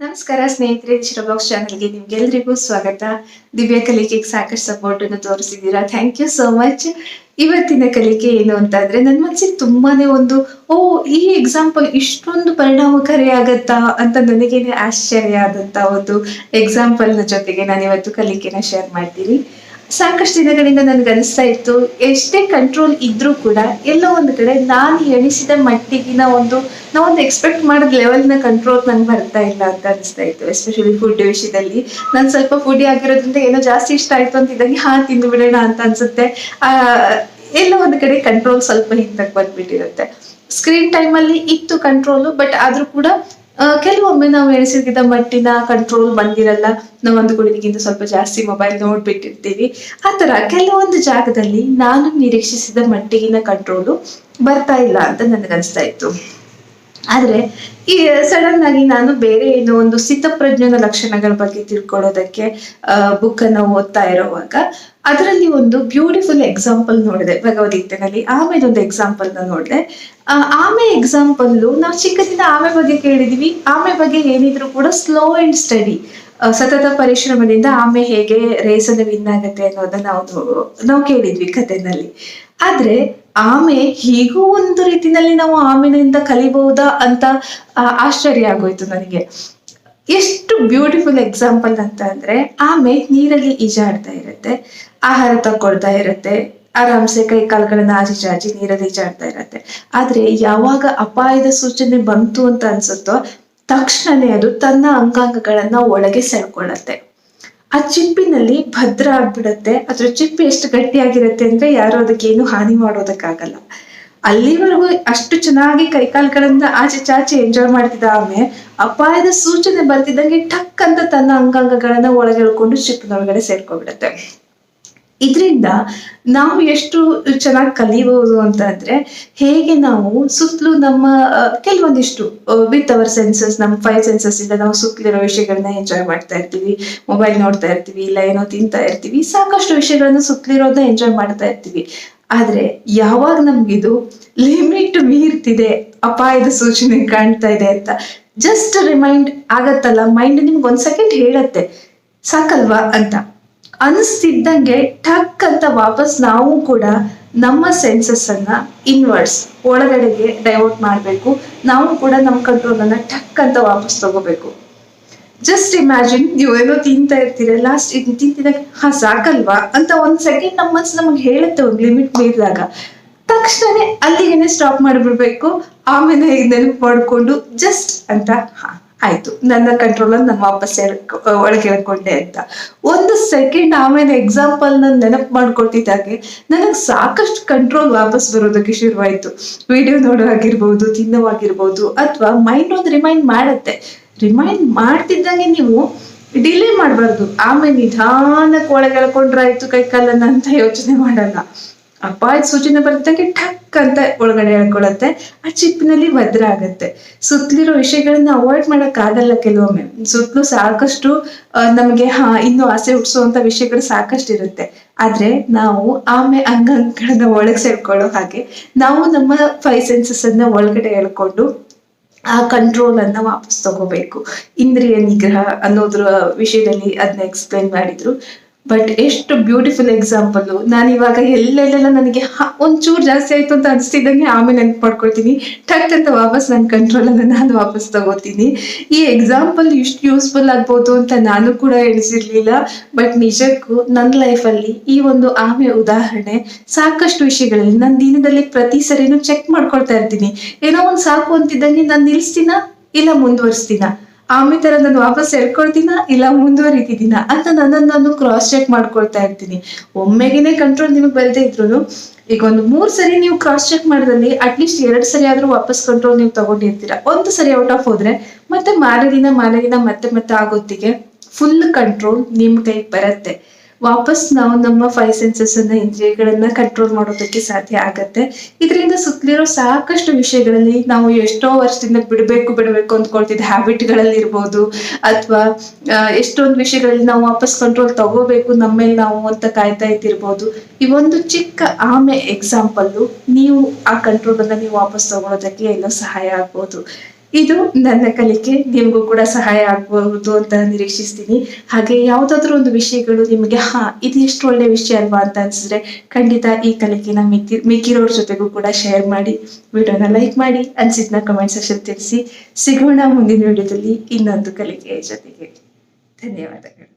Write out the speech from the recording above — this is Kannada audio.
ನಮಸ್ಕಾರ, ಸ್ನೇಹಿತರೆ ಶಿರಬಾಕ್ಸ್ ಚಾನಲ್ಗೆ ನಿಮ್ಗೆಲ್ರಿಗೂ ಸ್ವಾಗತ. ದಿವ್ಯ ಕಲಿಕೆಗೆ ಸಾಕಷ್ಟು ಸಪೋರ್ಟ್ ಅನ್ನು ತೋರಿಸಿದ್ದೀರಾ? ಥ್ಯಾಂಕ್ ಯು ಸೋ ಮಚ್ ಇವತ್ತಿನ ಕಲಿಕೆ ಏನು ಅಂತ ಅಂದ್ರೆ ನನ್ನ ಮನಸ್ಸಿಗೆ ತುಂಬಾನೇ ಒಂದು, ಓ, ಈ ಎಕ್ಸಾಂಪಲ್ ಇಷ್ಟೊಂದು ಪರಿಣಾಮಕಾರಿ ಆಗತ್ತಾ ಅಂತ ನನಗೇನೆ ಆಶ್ಚರ್ಯ ಆದಂತ ಒಂದು ಎಕ್ಸಾಂಪಲ್ನ ಜೊತೆಗೆ ನಾನು ಇವತ್ತು ಕಲಿಕೆನ ಶೇರ್ ಮಾಡ್ತೀನಿ. ಸಾಕಷ್ಟು ದಿನಗಳಿಂದ ನನ್ಗೆ ಅನಿಸ್ತಾ ಇತ್ತು. ಎಷ್ಟೇ ಕಂಟ್ರೋಲ್ ಇದ್ರೂ ಕೂಡ ಎಲ್ಲೋ ಒಂದು ಕಡೆ ನಾನು ಎಣಿಸಿದ ಮಟ್ಟಿಗಿನ ಒಂದು ನಾವೊಂದು ಎಕ್ಸ್ಪೆಕ್ಟ್ ಮಾಡಿದ ಲೆವೆಲ್ನ ಕಂಟ್ರೋಲ್ ನಂಗೆ ಬರ್ತಾ ಇಲ್ಲ ಅಂತ ಅನಿಸ್ತಾ ಇತ್ತು ಎಸ್ಪೆಷಲಿ ಫುಡ್ ವಿಷಯದಲ್ಲಿ. ನಾನು ಸ್ವಲ್ಪ ಫುಡಿ ಆಗಿರೋದ್ರಿಂದ ಏನೋ ಜಾಸ್ತಿ ಇಷ್ಟ ಆಯ್ತು ಅಂತ ಇದ್ದಂಗೆ, ಹಾ, ತಿಂದು ಬಿಡೋಣ ಅಂತ ಅನ್ಸುತ್ತೆ. ಎಲ್ಲೋ ಒಂದು ಕಡೆ ಕಂಟ್ರೋಲ್ ಸ್ವಲ್ಪ ಹಿಂದಕ್ಕೆ ಬಂದ್ಬಿಟ್ಟಿರುತ್ತೆ. ಸ್ಕ್ರೀನ್ ಟೈಮಲ್ಲಿ ಇತ್ತು ಕಂಟ್ರೋಲು ಬಟ್ ಆದರೂ ಕೂಡ ಕೆಲವೊಮ್ಮೆ ನಾವು ಎಣಿಸಿದ ಮಟ್ಟಿನ ಕಂಟ್ರೋಲ್ ಬಂದಿರಲ್ಲ. ನಾವು ಅಂದುಕೊಂಡಿದ್ದಕ್ಕಿಂತ ಸ್ವಲ್ಪ ಜಾಸ್ತಿ ಮೊಬೈಲ್ ನೋಡ್ಬಿಟ್ಟಿರ್ತೀವಿ. ಆ ತರ ಕೆಲವೊಂದು ಜಾಗದಲ್ಲಿ ನಾನು ನಿರೀಕ್ಷಿಸಿದ ಮಟ್ಟಿಗಿನ ಕಂಟ್ರೋಲು ಬರ್ತಾ ಇಲ್ಲ ಅಂತ ನನಗನ್ಸ್ತಾ ಇತ್ತು. ಆದ್ರೆ ಈ ಸಡನ್ ಆಗಿ ನಾನು ಬೇರೆ ಏನೋ ಒಂದು ಸ್ಥಿತಪ್ರಜ್ಞನ ಲಕ್ಷಣಗಳ ಬಗ್ಗೆ ತಿಳ್ಕೊಳ್ಳೋದಕ್ಕೆ ಬುಕ್ ಅನ್ನ ಓದ್ತಾ ಇರುವಾಗ ಅದರಲ್ಲಿ ಒಂದು ಬ್ಯೂಟಿಫುಲ್ ಎಕ್ಸಾಂಪಲ್ ನೋಡಿದೆ ಭಗವದ್ಗೀತೆನಲ್ಲಿ. ಆಮೇಲೆ ಒಂದು ಎಕ್ಸಾಂಪಲ್ನ ನೋಡಿದೆ. ಆಮೆ ಎಕ್ಸಾಂಪಲ್ ನಾವು ಚಿಕ್ಕದಿಂದ ಆಮೆ ಬಗ್ಗೆ ಕೇಳಿದೀವಿ. ಆಮೆ ಬಗ್ಗೆ ಏನಿದ್ರು ಕೂಡ ಸ್ಲೋ ಅಂಡ್ ಸ್ಟಡಿ ಸತತ ಪರಿಶ್ರಮದಿಂದ ಆಮೆ ಹೇಗೆ ರೇಸನ್ನು ವಿನ್ ಆಗತ್ತೆ ಅನ್ನೋದನ್ನ ನಾವು ನಾವು ಕೇಳಿದ್ವಿ ಕಥೆನಲ್ಲಿ. ಆದ್ರೆ ಆಮೆ ಹೀಗೂ ಒಂದು ರೀತಿನಲ್ಲಿ ನಾವು ಆಮೆನಿಂದ ಕಲಿಬಹುದಾ ಅಂತ ಆಶ್ಚರ್ಯ ಆಗೋಯ್ತು ನನಗೆ. ಎಷ್ಟು ಬ್ಯೂಟಿಫುಲ್ ಎಕ್ಸಾಂಪಲ್ ಅಂತ ಅಂದ್ರೆ, ಆಮೆ ನೀರಲ್ಲಿ ಈಜಾಡ್ತಾ ಇರುತ್ತೆ, ಆಹಾರ ತಗೊಳ್ತಾ ಇರುತ್ತೆ, ಆರಾಮ್ಸೆ ಕೈ ಕಾಲುಗಳನ್ನ ಆಚೆ ಚಾಚಿ ನೀರಲ್ಲಿ ಈಜಾಡ್ತಾ ಇರತ್ತೆ. ಆದ್ರೆ ಯಾವಾಗ ಅಪಾಯದ ಸೂಚನೆ ಬಂತು ಅಂತ ಅನ್ಸುತ್ತೋ, ತಕ್ಷಣನೇ ಅದು ತನ್ನ ಅಂಗಾಂಗಗಳನ್ನ ಒಳಗೆ ಸೆಳ್ಕೊಳ್ಳತ್ತೆ ಆ ಚಿಪ್ಪಿನಲ್ಲಿ ಭದ್ರ ಆಗ್ಬಿಡತ್ತೆ, ಅದ್ರ ಚಿಪ್ಪು ಎಷ್ಟು ಗಟ್ಟಿಯಾಗಿರುತ್ತೆ ಅಂದ್ರೆ ಯಾರು ಅದಕ್ಕೇನು ಹಾನಿ ಮಾಡೋದಕ್ಕಾಗಲ್ಲ. ಅಲ್ಲಿವರೆಗೂ ಅಷ್ಟು ಚೆನ್ನಾಗಿ ಕೈಕಾಲ್ಗಳಿಂದ ಆಚೆ ಚಾಚೆ ಎಂಜಾಯ್ ಮಾಡ್ತಿದ್ದ ಆಮೆ, ಅಪಾಯದ ಸೂಚನೆ ಬರ್ತಿದ್ದಂಗೆ ಟಕ್ ಅಂತ ತನ್ನ ಅಂಗಾಂಗಗಳನ್ನ ಒಳಗೆ ಎಳ್ಕೊಂಡು ಚಿಪ್ಪಿನೊಳಗಡೆ ಸೇರ್ಕೊಬಿಡತ್ತೆ ಇದರಿಂದ ನಾವು ಎಷ್ಟು ಚೆನ್ನಾಗಿ ಕಲಿಬಹುದು ಅಂತ ಅಂದ್ರೆ ಹೇಗೆ ನಾವು ಸುತ್ತಲೂ ನಮ್ಮ ಕೆಲವೊಂದಿಷ್ಟು ವಿತ್ ಅವರ್ ಸೆನ್ಸಸ್ ನಮ್ಮ ಫೈವ್ ಸೆನ್ಸಸ್ ಇಂದ ನಾವು ಸುತ್ತಲಿರೋ ವಿಷಯಗಳನ್ನ ಎಂಜಾಯ್ ಮಾಡ್ತಾ ಇರ್ತೀವಿ. ಮೊಬೈಲ್ ನೋಡ್ತಾ ಇರ್ತೀವಿ, ಇಲ್ಲ ಏನೋ ತಿಂತಾ ಇರ್ತೀವಿ, ಸಾಕಷ್ಟು ವಿಷಯಗಳನ್ನ ಸುತ್ತಲಿರೋದನ್ನ ಎಂಜಾಯ್ ಮಾಡ್ತಾ ಇರ್ತೀವಿ. ಆದ್ರೆ ಯಾವಾಗ ನಮ್ಗಿದು ಲಿಮಿಟ್ ಮೀರ್ತಿದೆ, ಅಪಾಯದ ಸೂಚನೆ ಕಾಣ್ತಾ ಇದೆ ಅಂತ ಜಸ್ಟ್ ರಿಮೈಂಡ್ ಆಗತ್ತಲ್ಲ ಮೈಂಡ್ ನಿಮ್ಗೆ ಒಂದ್ ಸೆಕೆಂಡ್ ಹೇಳತ್ತೆ, ಸಾಕಲ್ವಾ ಅಂತ. ಅನಿಸ್ತಿದ್ದಂಗೆ ಟಕ್ ಅಂತ ವಾಪಸ್ ನಾವು ಕೂಡ ನಮ್ಮ ಸೆನ್ಸಸ್ ಅನ್ನ ಇನ್ವರ್ಸ್ ಒಳಗಡೆಗೆ ಡೈವರ್ಟ್ ಮಾಡಬೇಕು. ನಾವು ಕೂಡ ನಮ್ಮ ಕಂಟ್ರೋಲ್ ಅನ್ನ ಟಕ್ ಅಂತ ವಾಪಸ್ ತಗೋಬೇಕು. ಜಸ್ಟ್ ಇಮ್ಯಾಜಿನ್ ನೀವು ಏನೋ ತಿಂತಾ ಇರ್ತೀರ ಲಾಸ್ಟ್ ಇದು ತಿಂತಿದಾಗ ಹಾ, ಸಾಕಲ್ವಾ? ಅಂತ ಒಂದ್ ಸೆಕೆಂಡ್ ನಮ್ಮ ಮನ್ಸು ನಮಗೆ ಹೇಳುತ್ತೆ, ಒಂದು ಲಿಮಿಟ್ ಮೀರಿದಾಗ. ತಕ್ಷಣನೇ ಅಲ್ಲಿಗೆನೆ ಸ್ಟಾಪ್ ಮಾಡಿಬಿಡ್ಬೇಕು. ಆಮೇಲೆ ನೆನಪು ಮಾಡಿಕೊಂಡು ಜಸ್ಟ್ ಅಂತ ಹಾ ಆಯ್ತು. ನನ್ನ ಕಂಟ್ರೋಲ್ ನಾನು ವಾಪಸ್ ಒಳಗೆ ಅಂತ. ಒಂದು ಸೆಕೆಂಡ್ ಆಮೇಲೆ ಎಕ್ಸಾಂಪಲ್ ನಾನು ನೆನಪು ಮಾಡ್ಕೊಟ್ಟಿದ್ದಾಗೆ ನನಗೆ ಸಾಕಷ್ಟು ಕಂಟ್ರೋಲ್ ವಾಪಸ್ ಬರೋದಕ್ಕೆ ಶುರುವಾಯ್ತು. ವಿಡಿಯೋ ನೋಡೋವಾಗಿರ್ಬೋದು ತಿನ್ನೋವಾಗಿರ್ಬೋದು, ಅಥವಾ ಮೈಂಡ್ ಒಂದು ರಿಮೈಂಡ್ ಮಾಡತ್ತೆ. ರಿಮೈಂಡ್ ಮಾಡ್ತಿದ್ದಂಗೆ ನೀವು ಡಿಲೇ ಮಾಡಬಾರ್ದು. ಆಮೇಲೆ ನಿಧಾನಕ್ಕೆ ಒಳಗೆ ಎಳ್ಕೊಂಡ್ರಾಯ್ತು ಕೈ ಕಾಲನ್ನ ಅಂತ ಯೋಚನೆ ಮಾಡಲ್ಲ. ಅಪಾಯದ ಸೂಚನೆ ಬರ್ತಿದ್ದಂಗೆ ಠಕ್ ಅಂತ ಒಳಗಡೆ ಹೇಳ್ಕೊಳತ್ತೆ. ಆ ಚಿಪ್ಪಿನಲ್ಲಿ ಭದ್ರ ಆಗತ್ತೆ ಸುತ್ತಲಿರೋ ವಿಷಯಗಳನ್ನ ಅವಾಯ್ಡ್ ಮಾಡಕ್ ಆಗಲ್ಲ ಕೆಲವೊಮ್ಮೆ. ಸುತ್ತಲೂ ಸಾಕಷ್ಟು ನಮ್ಗೆ, ಹಾ, ಇನ್ನು ಆಸೆ ಹುಟ್ಟಿಸುವಂತ ವಿಷಯಗಳು ಸಾಕಷ್ಟು ಇರುತ್ತೆ ಆದ್ರೆ ನಾವು ಆಮೆ ಅಂಗಾಂಗಗಳನ್ನ ಒಳಗೆ ಸೇರ್ಕೊಳ್ಳೋ ಹಾಗೆ ನಾವು ನಮ್ಮ ಫೈವ್ ಸೆನ್ಸಸ್ ಅನ್ನ ಒಳಗಡೆ ಹೇಳ್ಕೊಂಡು ಆ ಕಂಟ್ರೋಲ್ ಅನ್ನ ವಾಪಸ್ ತಗೋಬೇಕು. ಇಂದ್ರಿಯ ನಿಗ್ರಹ ಅನ್ನೋದ್ರ ವಿಷಯದಲ್ಲಿ ಅದನ್ನ ಎಕ್ಸ್ಪ್ಲೈನ್ ಮಾಡಿದ್ರು. ಬಟ್ ಎಷ್ಟು ಬ್ಯೂಟಿಫುಲ್ ಎಕ್ಸಾಂಪಲ್ ನಾನು ಇವಾಗ ಎಲ್ಲೆಲ್ಲೆಲ್ಲ ನನಗೆ ಒಂಚೂರು ಜಾಸ್ತಿ ಆಯ್ತು ಅಂತ ಅನಿಸ್ತಿದ್ದಂಗೆ ಆಮೇಲೆ ನೆನ್ಪು ಮಾಡ್ಕೊಳ್ತೀನಿ ಟಕ್ ಅಂತ ವಾಪಸ್ ನನ್ನ ಕಂಟ್ರೋಲ್ ಅನ್ನ ನಾನು ವಾಪಸ್ ತಗೋತೀನಿ. ಈ ಎಕ್ಸಾಂಪಲ್ ಇಷ್ಟು ಯೂಸ್ಫುಲ್ ಆಗ್ಬೋದು ಅಂತ ನಾನು ಕೂಡ ಎಣಿಸಿರ್ಲಿಲ್ಲ. ಬಟ್ ನಿಜಕ್ಕೂ ನನ್ನ ಲೈಫಲ್ಲಿ ಈ ಒಂದು ಆಮೆ ಉದಾಹರಣೆ ಸಾಕಷ್ಟು ವಿಷಯಗಳಲ್ಲಿ ನನ್ನ ದಿನದಲ್ಲಿ ಪ್ರತಿ ಸರಿನೂ ಚೆಕ್ ಮಾಡ್ಕೊಳ್ತಾ ಇರ್ತೀನಿ. ಏನೋ ಒಂದು ಸಾಕು ಅಂತಿದ್ದಂಗೆ ನಾನು ನಿಲ್ಸ್ತೀನ? ಇಲ್ಲ ಮುಂದುವರಿಸ್ತೀನ? ಆಮೆ ತರ ನಾನು ವಾಪಸ್ ಎಳ್ಕೊಳ್ತೀನ ಇಲ್ಲ ಮುಂದುವರಿತಿದ್ದೀನ ಅಂತ ನನ್ನನ್ನು ನಾನು ಕ್ರಾಸ್ ಚೆಕ್ ಮಾಡ್ಕೊಳ್ತಾ ಇರ್ತೀನಿ. ಒಮ್ಮೆಗೆನೆ ಕಂಟ್ರೋಲ್ ನಿಮಗೆ ಬರದೇ ಇದ್ರು ಈಗ ಒಂದು ಮೂರ್ ಸರಿ ನೀವು ಕ್ರಾಸ್ ಚೆಕ್ ಮಾಡಿದಲ್ಲಿ ಅಟ್ಲೀಸ್ಟ್ ಎರಡ್ ಸರಿ ಆದ್ರೂ ವಾಪಸ್ ಕಂಟ್ರೋಲ್ ನೀವು ತಗೊಂಡಿರ್ತೀರಾ. ಒಂದು ಸರಿ ಔಟ್ ಆಫ್ ಹೋದ್ರೆ ಮತ್ತೆ ಮಾರನೇ ದಿನ ಮಾರನೇ ದಿನ ಮತ್ತೆ ಮತ್ತೆ ಆಗೋತ್ತಿಗೆ ಫುಲ್ ಕಂಟ್ರೋಲ್ ನಿಮ್ ಕೈಗೆ ಬರತ್ತೆ. ವಾಪಸ್ ನಾವು ನಮ್ಮ ಫೈವ್ ಸೆನ್ಸಸ್ ಅನ್ನ, ಇಂದ್ರಿಯಗಳನ್ನ ಕಂಟ್ರೋಲ್ ಮಾಡೋದಕ್ಕೆ ಸಾಧ್ಯ ಆಗತ್ತೆ. ಇದರಿಂದ ಸುತ್ತಲಿರೋ ಸಾಕಷ್ಟು ವಿಷಯಗಳಲ್ಲಿ ನಾವು ಎಷ್ಟೋ ವರ್ಷದಿಂದ ಬಿಡಬೇಕು ಬಿಡಬೇಕು ಅಂದ್ಕೊಳ್ತಿದ್ದ ಹ್ಯಾಬಿಟ್ಗಳಲ್ಲಿ ಇರ್ಬೋದು ಅಥವಾ ಎಷ್ಟೊಂದು ವಿಷಯಗಳಲ್ಲಿ ನಾವು ವಾಪಸ್ ಕಂಟ್ರೋಲ್ ತಗೋಬೇಕು ನಮ್ಮ ಮೇಲೆ ನಾವು ಅಂತ ಕಾಯ್ತಾ ಇದ್ದಿರ್ಬೋದು. ಈ ಒಂದು ಚಿಕ್ಕ ಆಮೆ ಎಕ್ಸಾಂಪಲ್ ನೀವು ಆ ಕಂಟ್ರೋಲ್ ಅನ್ನ ನೀವು ವಾಪಸ್ ತಗೊಳೋದಕ್ಕೆ ಏನೋ ಸಹಾಯ ಆಗ್ಬೋದು. ಇದು ನನ್ನ ಕಲಿಕೆ. ನಿಮಗೂ ಕೂಡ ಸಹಾಯ ಆಗಬಹುದು ಅಂತ ನಿರೀಕ್ಷಿಸ್ತೀನಿ. ಹಾಗೆ ಯಾವುದಾದ್ರೂ ಒಂದು ವಿಷಯಗಳು ನಿಮಗೆ, ಹಾ, ಇದು ಎಷ್ಟು ಒಳ್ಳೆ ವಿಷಯ ಅಲ್ವಾ ಅಂತ ಅನ್ಸಿದ್ರೆ ಖಂಡಿತ ಈ ಕಲಿಕೆನ ಮಿಕ್ಕಿ ಮಿಕ್ಕಿರೋರ್ ಜೊತೆಗೂ ಕೂಡ ಶೇರ್ ಮಾಡಿ, ವಿಡಿಯೋನ ಲೈಕ್ ಮಾಡಿ, ಅನ್ಸಿದ್ನ ಕಮೆಂಟ್ ಸೆಕ್ಷನ್ ತಿಳಿಸಿ. ಸಿಗೋಣ ಮುಂದಿನ ವಿಡಿಯೋದಲ್ಲಿ ಇನ್ನೊಂದು ಕಲಿಕೆಯ ಜೊತೆಗೆ. ಧನ್ಯವಾದಗಳು.